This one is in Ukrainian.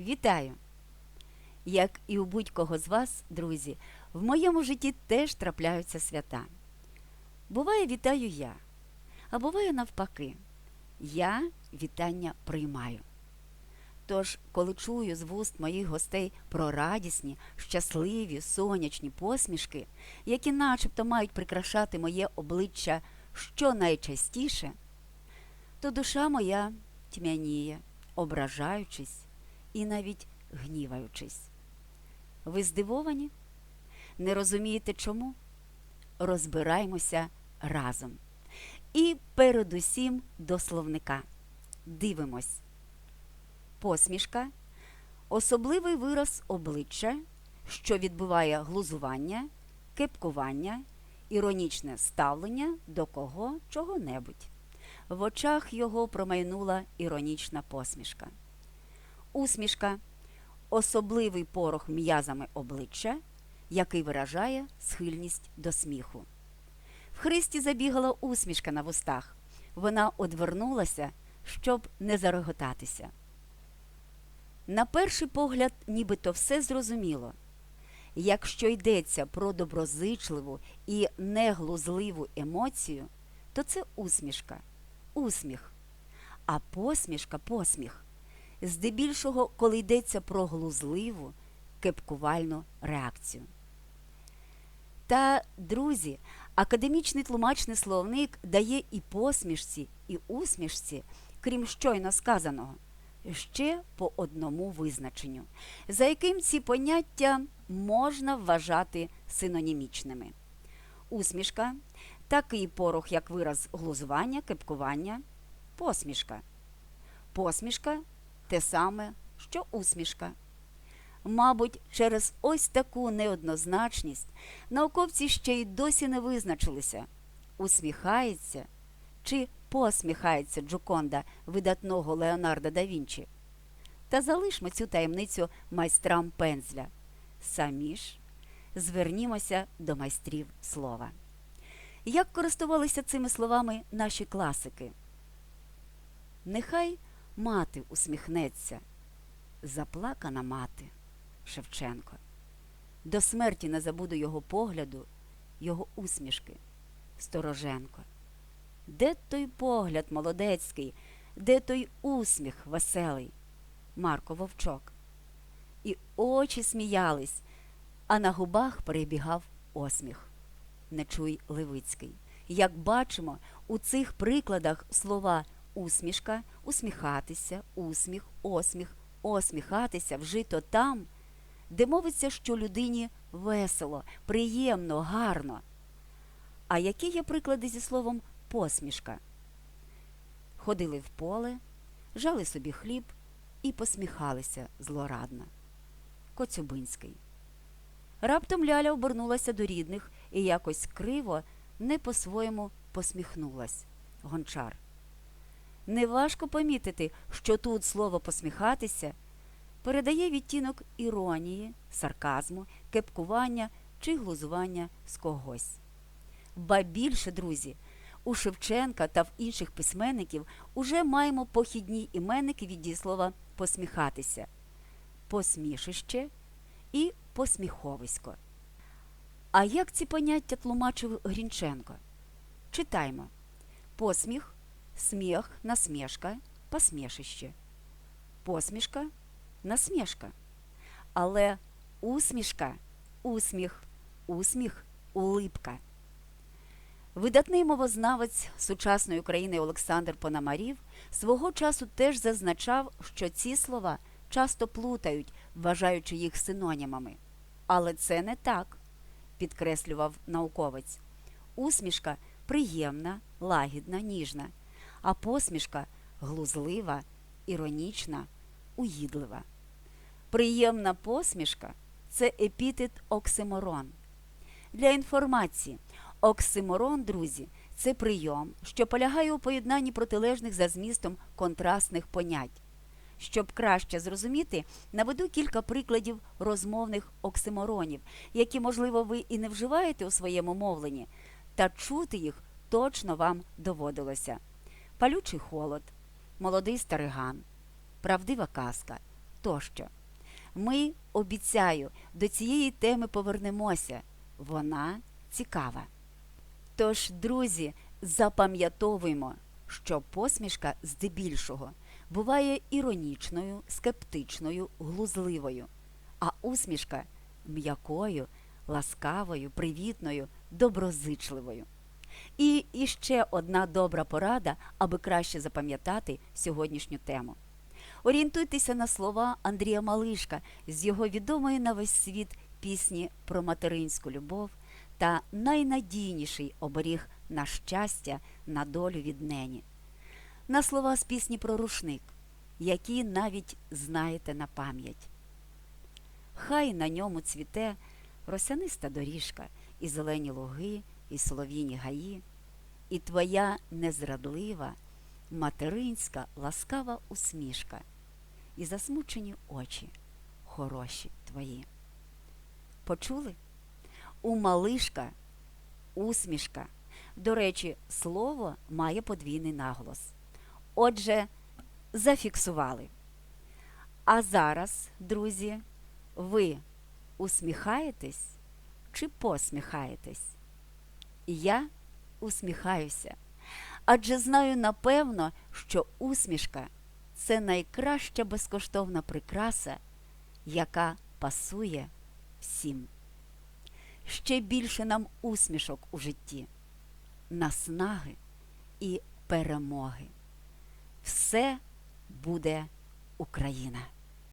Вітаю! Як і у будь-кого з вас, друзі, в моєму житті теж трапляються свята. Буває, вітаю я, а буває навпаки. Я вітання приймаю. Тож, коли чую з вуст моїх гостей про радісні, щасливі, сонячні посмішки, які начебто мають прикрашати моє обличчя щонайчастіше, то душа моя тьмяніє, ображаючись і навіть гніваючись. Ви здивовані? Не розумієте чому? Розбираємося разом. І передусім до словника. Дивимось. Посмішка особливий вираз обличчя, що відбиває глузування, кепкування, іронічне ставлення до кого чого-небудь. В очах його промайнула іронічна посмішка. Усмішка особливий порох м'язами обличчя, який виражає схильність до сміху. В Христі забігала усмішка на вустах. Вона одвернулася, щоб не зареготатися. На перший погляд, нібито все зрозуміло. Якщо йдеться про доброзичливу і неглузливу емоцію, то це усмішка, усміх. А посмішка посміх. Здебільшого, коли йдеться про глузливу, кепкувальну реакцію. Та, друзі, академічний тлумачний словник дає і посмішці, і усмішці, крім щойно сказаного, ще по одному визначенню, за яким ці поняття можна вважати синонімічними. Усмішка такий порох, як вираз глузування, кепкування, посмішка. Посмішка те саме, що усмішка. Мабуть, через ось таку неоднозначність науковці ще й досі не визначилися, усміхається чи посміхається Джоконда видатного Леонардо да Вінчі. Та залишмо цю таємницю майстрам пензля. Самі ж звернімося до майстрів слова. Як користувалися цими словами наші класики? Нехай мати усміхнеться, заплакана мати Шевченко. До смерті не забуду його погляду, його усмішки Стороженко. Де той погляд молодецький, де той усміх веселий? Марко Вовчок. І очі сміялись, а на губах перебігав осміх. Нечуй Левицький. Як бачимо, у цих прикладах слова усмішка, усміхатися, усміх, осміх, осміхатися вжито там, де мовиться, що людині весело, приємно, гарно. А які є приклади зі словом посмішка? Ходили в поле, жали собі хліб і посміхалися злорадно. Коцюбинський. Раптом Ляля обернулася до рідних і якось криво, не по-своєму посміхнулась. Гончар. Неважко помітити, що тут слово посміхатися передає відтінок іронії, сарказму, кепкування чи глузування з когось. Ба більше, друзі, у Шевченка та в інших письменників уже маємо похідні іменники від дієслова посміхатися, посмішище і посміховисько. А як ці поняття тлумачив Грінченко? Читаймо посміх, сміх, насмішка, посмішище, посмішка, насмішка. Але усмішка, усміх, усміх, улипка. Видатний мовознавець сучасної України Олександр Пономарів свого часу теж зазначав, що ці слова часто плутають, вважаючи їх синонімами. Але це не так, підкреслював науковець. Усмішка приємна, лагідна, ніжна, а посмішка глузлива, іронічна, уїдлива. Приємна посмішка це епітет оксиморон. Для інформації, оксиморон, друзі, це прийом, що полягає у поєднанні протилежних за змістом контрастних понять. Щоб краще зрозуміти, наведу кілька прикладів розмовних оксиморонів, які, можливо, ви і не вживаєте у своєму мовленні, та чути їх точно вам доводилося. Палючий холод, молодий стариган, правдива казка, тощо. Ми, обіцяю, до цієї теми повернемося. Вона цікава. Тож, друзі, запам'ятовуємо, що посмішка здебільшого буває іронічною, скептичною, глузливою, а усмішка м'якою, ласкавою, привітною, доброзичливою. І іще одна добра порада, аби краще запам'ятати сьогоднішню тему. Орієнтуйтеся на слова Андрія Малишка з його відомої на весь світ пісні про материнську любов та найнадійніший оберіг на щастя, на долю віднені. На слова з пісні про рушник, які навіть знаєте на пам'ять. Хай на ньому цвіте росяниста доріжка, і зелені луги, і солов'їні гаї, і твоя незрадлива, материнська ласкава усмішка, і засмучені очі, хороші твої. Почули? У малишка усмішка. До речі, слово має подвійний наголос. Отже, зафіксували. А зараз, друзі, ви усміхаєтесь чи посміхаєтесь? Я усміхаюся, адже знаю напевно, що усмішка це найкраща безкоштовна прикраса, яка пасує всім. Ще більше нам усмішок у житті, наснаги і перемоги. Все буде Україна!